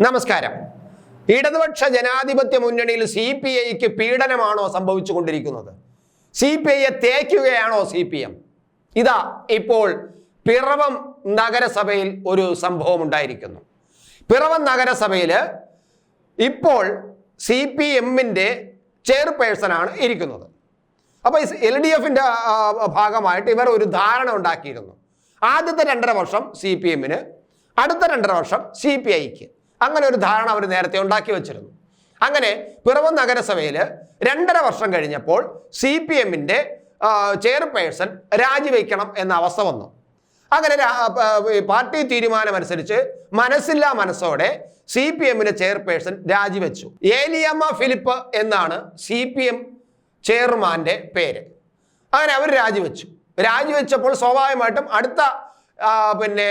നമസ്കാരം. ഇടതുപക്ഷ ജനാധിപത്യ മുന്നണിയിൽ സി പി ഐക്ക് പീഡനമാണോ സംഭവിച്ചുകൊണ്ടിരിക്കുന്നത്? സി പി ഐയെ തേക്കുകയാണോ സി പി എം? ഇതാ ഇപ്പോൾ പിറവം നഗരസഭയിൽ ഒരു സംഭവം ഉണ്ടായിരിക്കുന്നു. പിറവം നഗരസഭയിൽ ഇപ്പോൾ സി പി എമ്മിന്റെ ചെയർപേഴ്സണാണ് ഇരിക്കുന്നത്. അപ്പോൾ എൽ ഡി എഫിന്റെ ഭാഗമായിട്ട് ഇവർ ഒരു ധാരണ ഉണ്ടാക്കിയിരുന്നു. ആദ്യത്തെ രണ്ടര വർഷം സി പി എമ്മിന് അടുത്ത രണ്ടര വർഷം സി പി ഐക്ക്. അങ്ങനെ ഒരു ധാരണ അവർ നേരത്തെ ഉണ്ടാക്കി വെച്ചിരുന്നു. അങ്ങനെ പിറവ നഗരസഭയിൽ രണ്ടര വർഷം കഴിഞ്ഞപ്പോൾ സി പി എമ്മിന്റെ ചെയർപേഴ്സൺ രാജിവെക്കണം എന്ന അവസ്ഥ വന്നു. അങ്ങനെ പാർട്ടി തീരുമാനമനുസരിച്ച് മനസ്സില്ലാ മനസ്സോടെ സി പി എമ്മിന്റെ ചെയർപേഴ്സൺ രാജിവെച്ചു. ഏലിയമ്മ ഫിലിപ്പ് എന്നാണ് സി പി എം ചെയർമാന്റെ പേര്. അങ്ങനെ അവർ രാജിവെച്ചു. രാജിവെച്ചപ്പോൾ സ്വാഭാവികമായിട്ടും അടുത്ത പിന്നെ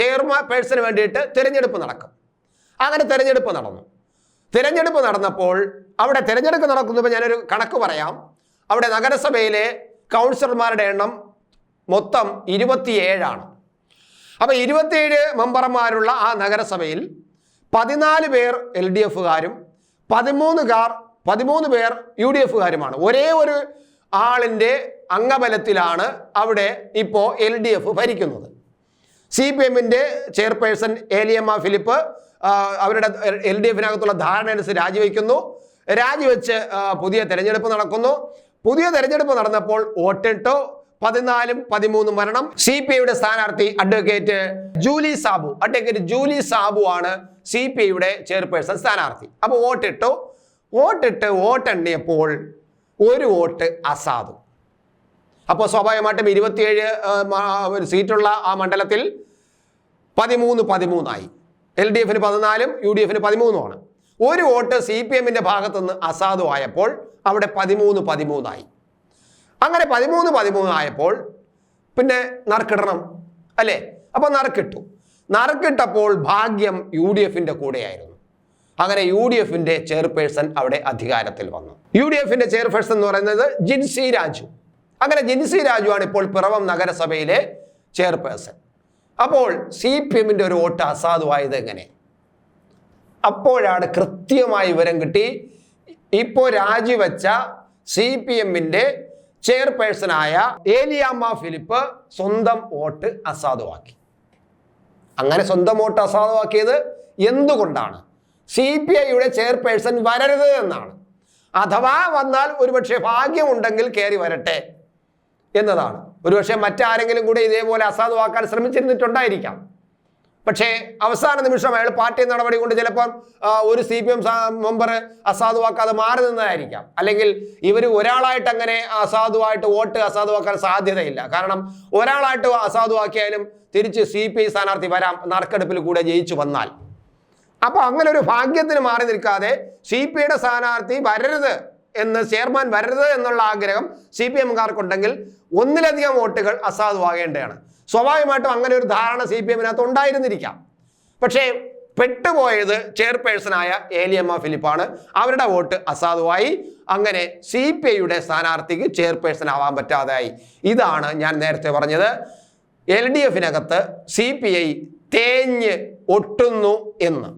ചെയർമാൻ പേഴ്സന് വേണ്ടിയിട്ട് തിരഞ്ഞെടുപ്പ് നടക്കും. അങ്ങനെ തിരഞ്ഞെടുപ്പ് നടന്നു. തിരഞ്ഞെടുപ്പ് നടന്നപ്പോൾ അവിടെ തിരഞ്ഞെടുപ്പ് നടക്കുന്നപ്പോൾ ഞാനൊരു കണക്ക് പറയാം. അവിടെ നഗരസഭയിലെ കൗൺസിലർമാരുടെ എണ്ണം മൊത്തം ഇരുപത്തിയേഴാണ്. അപ്പോൾ ഇരുപത്തിയേഴ് മെമ്പർമാരുള്ള ആ നഗരസഭയിൽ പതിനാല് പേർ എൽ ഡി എഫുകാരും പതിമൂന്ന് കാർ പതിമൂന്ന് പേർ യു ഡി എഫുകാരുമാണ്. ഒരേ ഒരു ആളിന്റെ അംഗബലത്തിലാണ് അവിടെ ഇപ്പോൾ എൽ ഡി എഫ് ഭരിക്കുന്നത്. സി പി എമ്മിന്റെ ചെയർപേഴ്സൺ ഏലിയമ്മ ഫിലിപ്പ് അവരുടെ എൽ ഡി എഫിനകത്തുള്ള ധാരണ അനുസരിച്ച് രാജിവെക്കുന്നു. രാജിവെച്ച് പുതിയ തെരഞ്ഞെടുപ്പ് നടക്കുന്നു. പുതിയ തെരഞ്ഞെടുപ്പ് നടന്നപ്പോൾ വോട്ടിട്ടോ പതിനാലും പതിമൂന്നും മരണം സി പി ഐയുടെ സ്ഥാനാർത്ഥി advocate Julie Sabu. Advocate Julie Sabu ആണ് സി പി ഐയുടെ ചെയർപേഴ്സൺ സ്ഥാനാർത്ഥി. അപ്പോൾ വോട്ടിട്ടു വോട്ടിട്ട് വോട്ടെണ്ണിയപ്പോൾ ഒരു വോട്ട് അസാധു. അപ്പോൾ സ്വാഭാവികമായിട്ടും ഇരുപത്തിയേഴ് സീറ്റുള്ള ആ മണ്ഡലത്തിൽ പതിമൂന്ന് പതിമൂന്നായി. എൽ ഡി എഫിന് പതിനാലും യു ഡി എഫിന് പതിമൂന്നുമാണ്. ഒരു വോട്ട് സി പി എമ്മിന്റെ ഭാഗത്തുനിന്ന് അസാധുവായപ്പോൾ അവിടെ പതിമൂന്ന് പതിമൂന്നായി. അങ്ങനെ പതിമൂന്ന് പതിമൂന്നായപ്പോൾ പിന്നെ നറുക്കിടണം അല്ലേ? അപ്പോൾ നറുക്കിട്ടു. നറുക്കിട്ടപ്പോൾ ഭാഗ്യം യു ഡി എഫിന്റെ കൂടെയായിരുന്നു. അങ്ങനെ യു ഡി എഫിന്റെ ചെയർപേഴ്സൺ അവിടെ അധികാരത്തിൽ വന്നു. യു ഡി എഫിന്റെ ചെയർപേഴ്സൺ എന്ന് പറയുന്നത് ജിൻസി രാജു. അങ്ങനെ ജിൻസി രാജു ആണ് ഇപ്പോൾ പിറവം നഗരസഭയിലെ ചെയർപേഴ്സൺ. അപ്പോൾ സി പി എമ്മിന്റെ ഒരു വോട്ട് അസാധുവായത് എങ്ങനെ? അപ്പോഴാണ് കൃത്യമായ വിവരം കിട്ടി. ഇപ്പോൾ രാജിവെച്ച സി പി എമ്മിന്റെ ചെയർപേഴ്സണായ ഏലിയാമ്മ ഫിലിപ്പ് സ്വന്തം വോട്ട് അസാധുവാക്കി. അങ്ങനെ സ്വന്തം വോട്ട് അസാധുവാക്കിയത് എന്തുകൊണ്ടാണ്? സി പി ഐയുടെ ചെയർപേഴ്സൺ വരരുത് എന്നാണ്. അഥവാ വന്നാൽ ഒരുപക്ഷെ ഭാഗ്യമുണ്ടെങ്കിൽ കയറി വരട്ടെ. എന്നതാണ്. ഒരുപക്ഷെ മറ്റാരെങ്കിലും കൂടെ ഇതേപോലെ അസാധുവാക്കാൻ ശ്രമിച്ചിരുന്നിട്ടുണ്ടായിരിക്കാം. പക്ഷേ അവസാന നിമിഷം അയാൾ പാർട്ടി നടപടി കൊണ്ട് ചിലപ്പം ഒരു സി പി എം മെമ്പർ അസാധുവാക്കാതെ മാറി നിന്നതായിരിക്കാം. അല്ലെങ്കിൽ ഇവർ ഒരാളായിട്ട് അങ്ങനെ അസാധുവായിട്ട് വോട്ട് അസാധുവാക്കാൻ സാധ്യതയില്ല. കാരണം ഒരാളായിട്ട് അസാധുവാക്കിയാലും തിരിച്ച് സി പി ഐ സ്ഥാനാർത്ഥി വരാം നറുക്കെടുപ്പിൽ കൂടെ ജയിച്ചു വന്നാൽ. അപ്പോൾ അങ്ങനെ ഒരു ഭാഗ്യത്തിന് മാറി നിൽക്കാതെ സി പി ഐയുടെ സ്ഥാനാർത്ഥി വരരുത്. എന്ന് ചെയർമാൻ വരരുത് എന്നുള്ള ആഗ്രഹം സി പി എംകാർക്കുണ്ടെങ്കിൽ ഒന്നിലധികം വോട്ടുകൾ അസാധുവാകേണ്ടതാണ്. സ്വാഭാവികമായിട്ടും അങ്ങനെ ഒരു ധാരണ സി പി എമ്മിനകത്ത് ഉണ്ടായിരുന്നിരിക്കാം. പക്ഷേ പെട്ടുപോയത് ചെയർപേഴ്സണായ ഏലിയമ്മ ഫിലിപ്പാണ്. അവരുടെ വോട്ട് അസാധുവായി. അങ്ങനെ സി പി ഐയുടെ സ്ഥാനാർത്ഥിക്ക് ചെയർപേഴ്സൺ ആവാൻ പറ്റാതായി ഇതാണ് ഞാൻ നേരത്തെ പറഞ്ഞത്. എൽ ഡി എഫിനകത്ത് സി പി ഐ തേഞ്ഞ് ഒട്ടുന്നു എന്ന്.